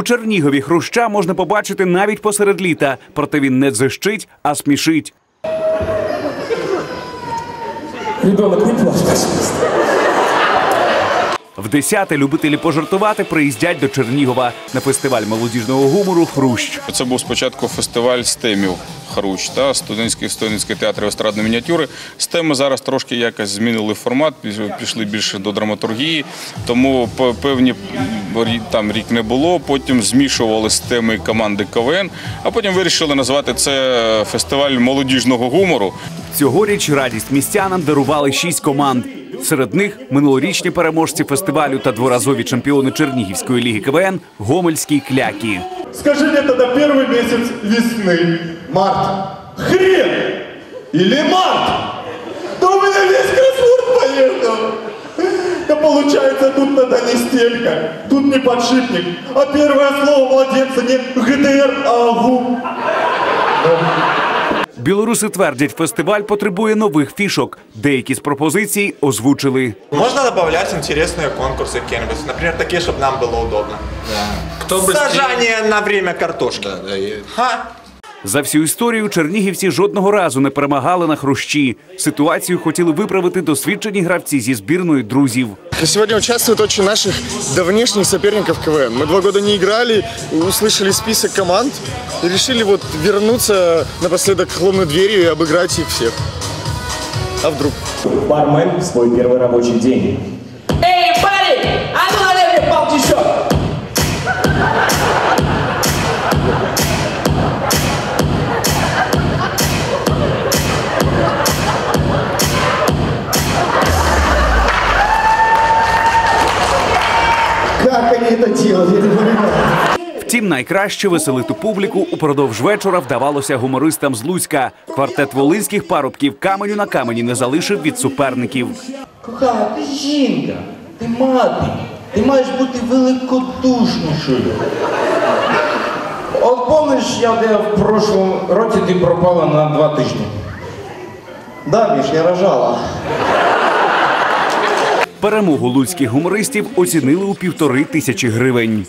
У Чернігові хруща можна побачити навіть посеред літа, проте він не дзищить, а смішить. Ребенок, не плачь, пожалуйста. В десяте любителі пожартувати приїздять до Чернігова на фестиваль молодіжного гумору Хрущ. Це був спочатку фестиваль стемів Харуч, та студентський студентський театр естрадної мініатюри. Стеми зараз трошки якось змінили формат, піш- пішли більше до драматургії, тому певні там рік не було. Потім змішували стеми команди КВН, а потім вирішили назвати це фестиваль молодіжного гумору. Цьогоріч радість містянам дарували шість команд. Серед них минулорічні переможці фестивалю та дворазові чемпіони Чернігівської ліги КВН Гомельські клякі. Скажи мне тогда первый месяц весны. Март. Хрен! Или март? Да у меня весь кроссворд поехал. Да получается, тут надо не стелька, тут не подшипник, а первое слово младенца не ГДР, а АГУ. Білоруси твердять, фестиваль потребує нових фішок. Деякі з пропозицій озвучили. Можно добавлять интересные конкурсы какие-нибудь, например, такие, чтобы нам было удобно. Кто быстрее... Сажание на время картошки. Да, да, и- Ха! За всю історію чернігівці жодного разу не перемагали на хрущі. Ситуацію хотіли виправити досвідчені гравці зі збірної друзів. Сегодня участвует очень наших давнешних соперников КВН. Мы два года не играли, услышали список команд и решили вот вернуться напоследок к хлопной дверью и обыграть их всех. А вдруг? Бармен в свой первый рабочий день. Как они это делают, я не понимаю. Втім, найкраще веселити публіку упродовж вечора вдавалося гумористам з Луцька. Квартет волинських парубків каменю на камені не залишив від суперників. Кохана, ти жінка, ти мати, ти маєш бути великодушнішою. От помниш, я де в прошлому році ти пропала на два тижні. Да, Миш, я рожала. Перемогу луцьких гумористів оцінили у півтори тисячі гривень.